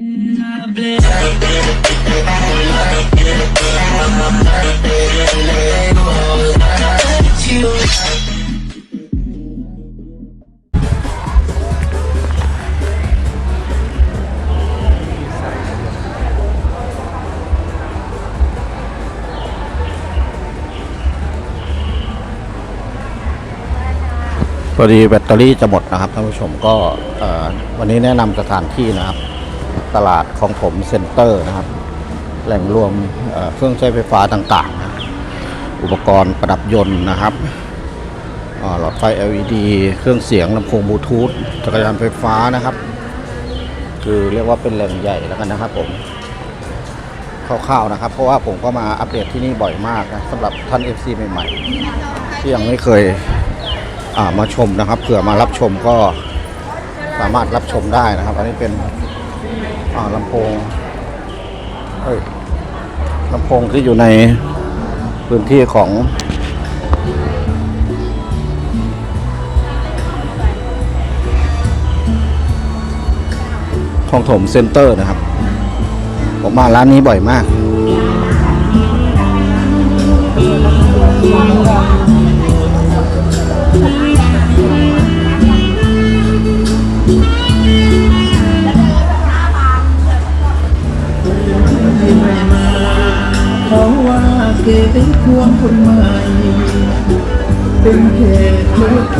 พอดีแบตเตอรี่จะหมดนะครับท่านผู้ชมก็วันนี้แนะนำสถานที่นะครับ ตลาดของผมเซ็นเตอร์นะครับ แหล่งรวมเครื่องใช้ไฟฟ้าต่างๆ อุปกรณ์ประดับยนต์นะครับหลอดไฟ LED เครื่องเสียงลำโพงบลูทูธจักรยานไฟฟ้านะครับ คือเรียกว่าเป็นแหล่งใหญ่แล้วกันนะครับผมคร่าวๆนะครับ เพราะว่าผมก็มาอัปเดตที่นี่บ่อยมากนะสำหรับท่าน FC ใหม่ๆ ที่ยังไม่เคยมาชมนะครับเผื่อมารับชมก็สามารถรับชมได้นะครับ อันนี้เป็น อ่าลำโพงเอ้ยลำโพงที่อยู่ในพื้นที่ของทองถมเซ็นเตอร์นะครับ ผมมาร้านนี้บ่อยมาก เกเป็นควงคนใหม่เป็นแค่เลือกใ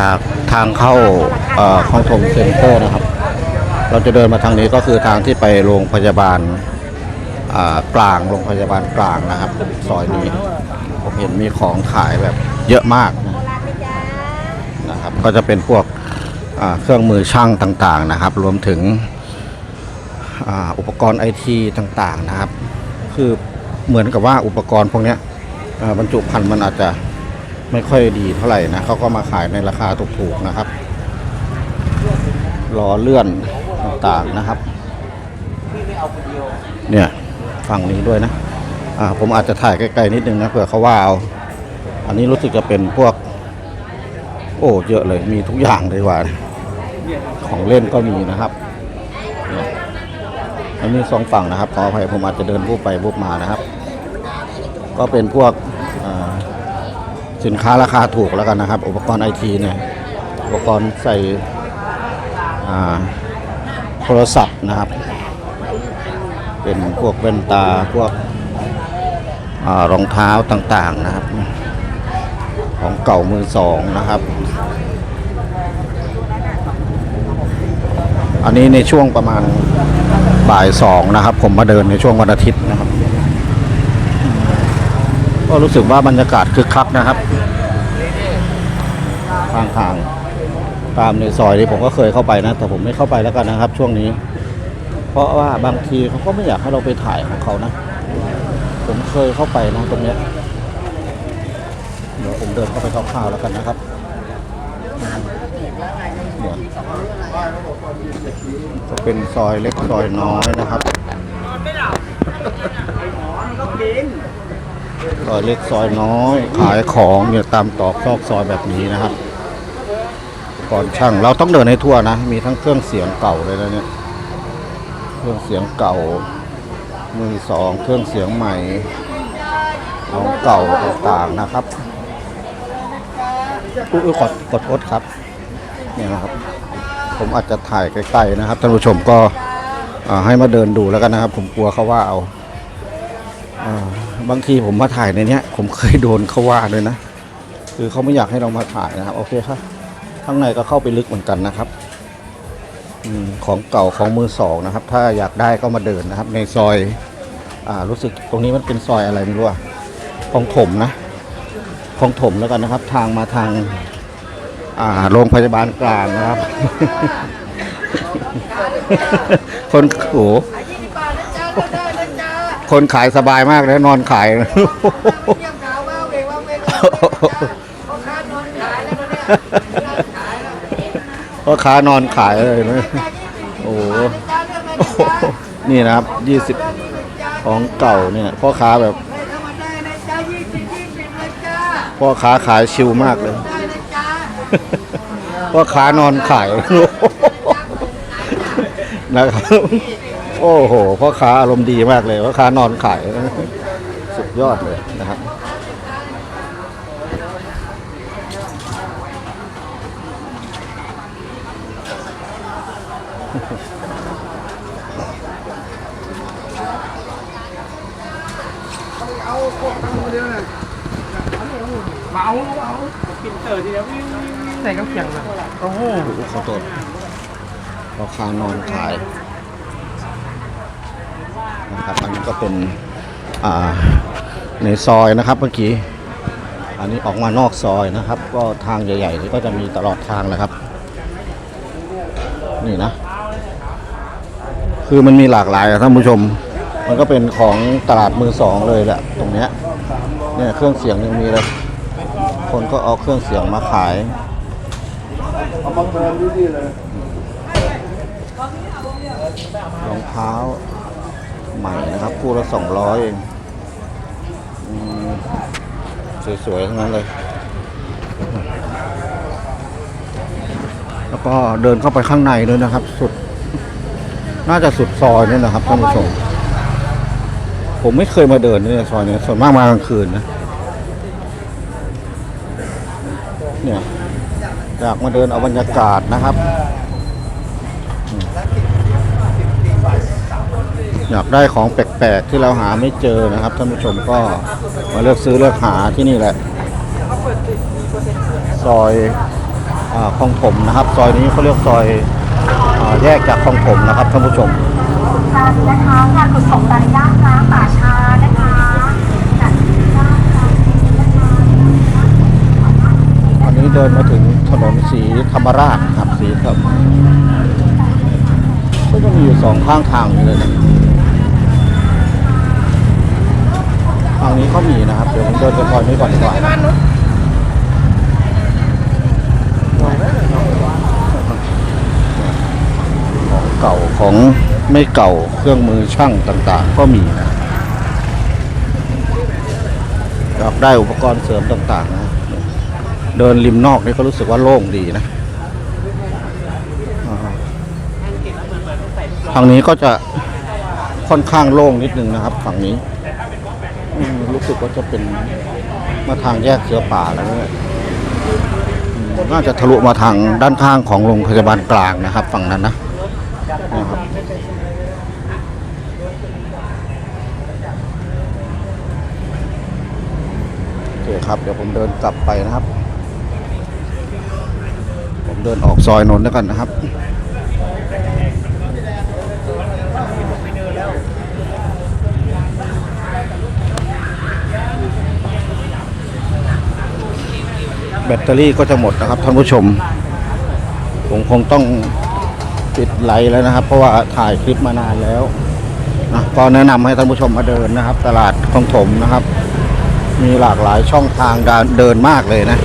จากทางเข้าคลองถมเซ็นเตอร์นะครับ เราจะเดินมาทางนี้ก็คือทางที่ไปโรงพยาบาลกลางโรงพยาบาลกลางนะครับซอยนี้ผมเห็นมีของขายแบบเยอะมากนะนะครับก็จะเป็นพวกเครื่องมือช่างต่างๆนะครับ รวมถึงอ,อุปกรณ์ไอทีต่างๆนะครับ คือเหมือนกับว่าอุปกรณ์พวกนี้บรรจุภัณฑ์มันอาจจะ ไม่ค่อยดีเท่าไหร่นะเขาก็มาขายในราคาถูกๆนะครับล้อเลื่อนต่างๆนะครับเนี่ยฝั่งนี้ด้วยนะอ่าผมอาจจะถ่ายใกล้ๆนิดนึงนะเผื่อเขาว่าเอาอันนี้รู้สึกจะเป็นพวก โอ้เยอะเลยมีทุกอย่างเลยว่า ของเล่นก็มีนะครับนี่ยอันนี้สองฝั่งนะครับขออภัยผมอาจจะเดินวูบไปวูบมานะครับ ก็เป็นพวก สินค้าราคาถูกแล้วกันนะครับ อุปกรณ์ไอทีเนี่ย อุปกรณ์ใส่โทรศัพท์นะครับ เป็นพวกแว่นตาพวกอารองเท้าต่างๆนะครับ ของเก่ามือสองนะครับ อันนี้ในช่วงประมาณบ่ายสองนะครับ ผมมาเดินในช่วงวันอาทิตย์นะครับ ก็รู้สึกว่าบรรยากาศคึกคักนะครับทางทางตามในซอยนี้ผมก็เคยเข้าไปนะ แต่ผมไม่เข้าไปแล้วกันนะครับ ช่วงนี้ เพราะว่าบางทีเขาก็ไม่อยากให้เราไปถ่ายของเขานะ ผมเคยเข้าไปนะตรงเนี้ยเดี๋ยวผมเดินเข้าไปคร่าวๆแล้วกันนะครับเนี่ยจะเป็นซอยเล็กซอยน้อยนะครับ ซอยเล็กซอยน้อย ขายของเนี่ตามตอกซอกซอยแบบนี้นะครับ ก่อนช่างเราต้องเดินให้ทั่วนะ มีทั้งเครื่องเสียงเก่าเลยนะเนี่ย เครื่องเสียงเก่า มือสองเครื่องเสียงใหม่ของเก่าต่างๆนะครับอุ้ยขอขอโทษครับเนี่ยนะครับ ผมอาจจะถ่ายใกล้ๆนะครับท่านผู้ชมก็ให้มาเดินดูแล้วกันนะครับ ผมกลัวเขาว่าเอา บางทีผมมาถ่ายในเนี้ย ผมเคยโดนเขาว่าด้วยนะ คือเขาไม่อยากให้เรามาถ่ายนะครับ โอเคครับ ข้างในก็เข้าไปลึกเหมือนกันนะครับอของเก่าของมือสองนะครับ ถ้าอยากได้ก็มาเดินนะครับ ในซอยอ่ารู้สึกตรงนี้มันเป็นซอยอะไรไม่รู้อะของถมนะของถมแล้วกันนะครับ ทางมาทาง อ่าโรงพยาบาลกลางนะครับ คนโอ้ คนขายสบายมากเลยนอนขายเงียบเหงาว่าเวงว่าเวงพ่อค้านอนขายแล้วเนี่ยขายแล้วพ่อค้านอนขายเลยนะโอ้โหจ้าเรื่องอะไรโอ้โหนี่นะครับยี่สิบของเก่าเนี่ยพ่อค้าแบบไม่ธรรมดานะจ้ายี่สิบยี่สิบเลยจ้าพ่อค้าขายชิลมากเลย ได้เลยจ้าพ่อค้านอนขายนะครับ โอ้โหพ่อค้าอารมณ์ดีมากเลยพ่อค้านอนขาย สุดยอดเลยนะครับเอาเอาปินเตอร์ทีเดียวใส่กระเพียงนะโอ้โหขอโทษพ่อค้านอนขาย นะครับ อันนี้ก็เป็นในซอยนะครับเมื่อกี้ อันนี้ออกมานอกซอยนะครับ ก็ทางใหญ่ๆนี่ก็จะมีตลอดทางเลยครับ นี่นะ คือมันมีหลากหลายอะท่านผู้ชม มันก็เป็นของตลาดมือสองเลยแหละตรงเนี้ย เนี่ยเครื่องเสียงยังมีเลย คนก็เอาเครื่องเสียงมาขายรองเท้า ใหม่นะครับ คู่ละสองร้อยเองสวยๆทั้งนั้นเลย แล้วก็เดินเข้าไปข้างในด้วยนะครับ สุด น่าจะสุดซอยนี่นะครับท่านผู้ชม ผมไม่เคยมาเดินในซอยนี้ส่วนมากมากลางคืนนะ เนี่ยอยากมาเดินเอาบรรยากาศนะครับ อยากได้ของแปลกๆที่เราหาไม่เจอนะครับท่านผู้ชมก็มาเลือกซื้อเลือกหาที่นี่แหละซอยอคลองถมนะครับ ซอยนี้เขาเรียกซอยอแยกจากคลองถมนะครับท่านผู้ชมนะคะงานขนส่งไก่ย่างน้ำป่าชานะคะอันนี้เดินมาถึงถนนสีธรรมราชครับสีครับก็จะมีอยู่สองข้างทางเลยนะ ทางนี้ก็มีนะครับ เดี๋ยวผมเดินไปซอยนี้ก่อนดีกว่าของเก่าของไม่เก่าเครื่องมือช่างต่างๆ ก็มีนะอยากได้อุปกรณ์เสริมต่างๆนะเดินริมนอกนี่ก็รู้สึกว่าโล่งดีนะทางนี้ก็จะค่อนข้างโล่งนิดนึงนะครับ ฝั่งนี้ สึกว่าจะเป็นมาทางแยกเสือป่าแล้วเนี่ยน่าจะทะลุมาทางด้านข้างของโรงพยาบาลกลางนะครับ ฝั่งนั้นนะนะครับโอเคครับ เดี๋ยวผมเดินกลับไปนะครับ ผมเดินออกซอยนนท์แล้วกันนะครับ แบตเตอรี่ก็จะหมดนะครับท่านผู้ชม ผมคงต้องปิดไลฟ์แล้วนะครับ เพราะว่าถ่ายคลิปมานานแล้วนะก็แนะนำให้ท่านผู้ชมมาเดินนะครับ ตลาดคลองถมนะครับ มีหลากหลายช่องทางเดินมากเลยนะ